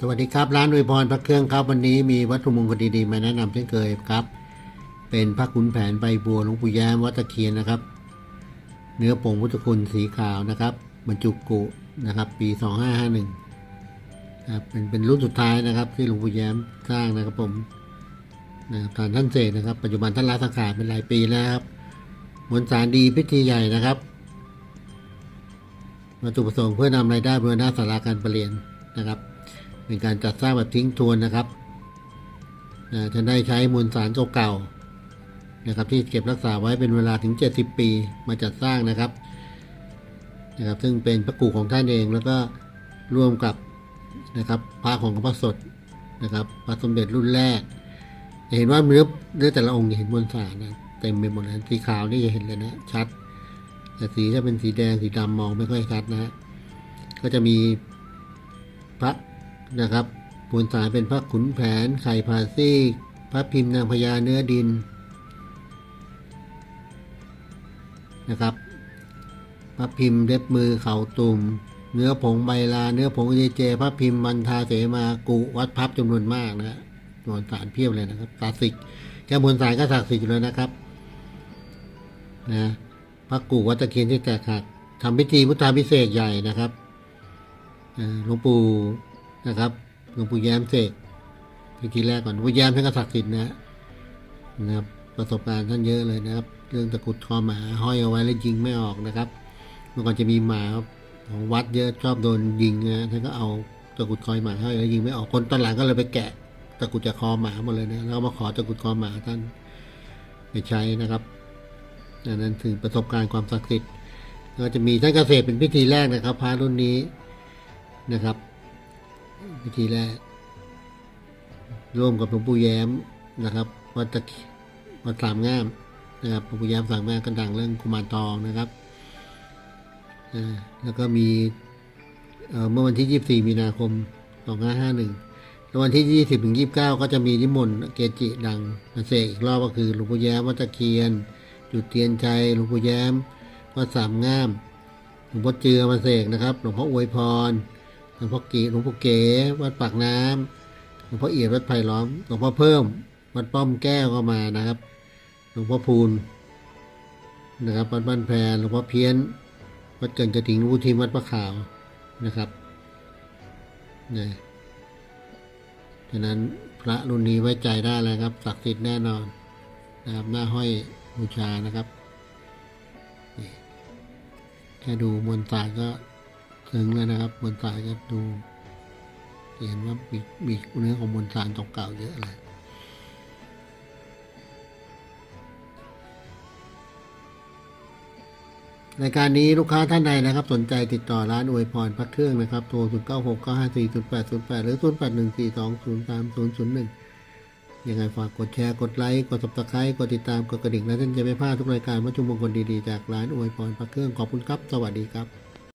สวัสดีครับร้านอวยพรพระเครื่องครับ วันนี้มีวัตถุมงคลดีๆมาแนะนำเช่นเคยครับ เป็นพระขุนแผนใบบัวหลวงปู่แย้มวัดตะเคียนนะครับ เนื้อผงพุทธคุณสีขาวนะครับบรรจุกุนะครับปี 2551นะครับเป็นเป็นรุ่นสุดท้ายนะครับที่หลวงปู่แย้มสร้างนะครับผมนะครับทานท่านเสกนะครับ ปัจจุบันท่านลาสังขารเป็นหลายปีแล้วครับมวลสารดีพิธีใหญ่นะครับวัตถุประสงค์เพื่อนำรายได้บริณาสาราการประเรียนนะครับ เป็นการจัดสร้างแบบทิ้งทวนนะครับนะจะได้ใช้มวลสารเก่าๆนะครับ ที่เก็บรักษาไว้เป็นเวลาถึง 70 ปีมาจัดสร้างนะครับนะครับ ซึ่งเป็นพระกูของท่านเองแล้วก็ร่วมกับนะครับพระของพระสดนะครับพระสมเด็จรุ่นแรกจะเห็นว่าเนื้อเนื้อแต่ละองค์เห็นมวลสารนะเต็มไปหมดเลยสีขาวนี่จะเห็นเลยนะชัด แต่สีจะเป็นสีแดงสีดำมองไม่ค่อยชัดนะฮะก็จะมีพระ นะครับมวลสารเป็นพระขุนแผน ไข่พาซีก พระพิมพ์นางพญาเนื้อดินนะครับ พระพิมพ์เล็บมือเข่าตุ่ม เนื้อผงใบลา เนื้อผงเจเจ พระพิมพ์มันทาเสมากุวัดพับจำนวนมากนะฮะมวลสารเพียบเลยนะครับศักดิ์สิทธิ์แค่มวลสารก็ศักดิ์สิทธิ์อยู่แล้วนะครับนะพระกูวัดตะเคียนที่แตกหักทำพิธีพุทธาพิเศษใหญ่นะครับหลวงปู่ นะครับหลวงปู่แย้มเสกพิธีแรกก่อนหลวงปู่แย้มท่านก็ศักดิ์สิทธิ์นะนะครับ ประสบการณ์ท่านเยอะเลยนะครับ เรื่องตะกุดคอหมาห้อยเอาไว้แล้วยิงไม่ออกนะครับ เมื่อก่อนจะมีหมาของวัดเยอะชอบโดนยิงนะท่านก็เอาตะกุดคอยหมาห้อยแล้วยิงไม่ออกคนตอนหลังก็เลยไปแกะตะกุดจากคอหมาหมดเลยนะแล้วมาขอตะกุดคอหมาท่านไปใช้นะครับอันนั้นถึงประสบการณ์ความศักดิ์สิทธิ์ก็จะมีท่านเกษตรเป็นพิธีแรกนะครับพระรุ่นนี้นะครับ พิธีแรก ร่วมกับหลวงปู่แย้มนะครับวัดตะวัดสามงามนะครับหลวงปู่แย้มสามงามก็ดังเรื่องกุมารทองนะครับแล้วก็มีเอ่อเมื่อวันที่ 24 มีนาคม 2551แล้ววันที่ 20ถึง29 ก็จะมีนิมนต์เกจิดังมาเสกอีกรอบก็คือหลวงปู่แย้มวัดตะเคียนจุดเทียนชัยหลวงปู่แย้มวัดสามงามหลวงพ่อเจือมาเสกนะครับ หลวงพ่ออวยพร หลวงพ่อกีหลวงพ่อเก๋วัดปากน้ำหลวงพ่อเอียดวัดไผ่ล้อมหลวงพ่อเพิ่ม วัดป้อมแก้วก็มานะครับหลวงพ่อพูนนะครับวัดบ้านแพรหลวงพ่อเพี้ยน วัดเกินกระถิ่งวงพ่อทีมวัดพระขาวนะครับนะฉะนั้นพระรุ่นนี้ไว้ใจได้เลยครับศักดิ์สิทธิ์แน่นอนนะครับหน้าห้อยบูชานะครับแค่ดูมวลสารก็ ถึงแล้วนะครับมวลสารก็ดูเห็นว่ามีมีเนื้อของมวลสารเก่าเยอะเลยรายการนี้ลูกค้าท่านใดนะครับ สนใจติดต่อร้านอวยพรพระเครื่องนะครับ โทร 0 9 6 9 5 4 0 8 0 8 หรือ 0 8 1 4 2 0 3 0 0 1 ยังไงฝากกดแชร์กดไลค์ กด subscribe กดติดตาม กดกระดิ่ง และท่านจะไม่พลาดทุกรายการวัตถุมงคลดี ๆ จากร้านอวยพรพระเครื่องขอบคุณครับ สวัสดีครับ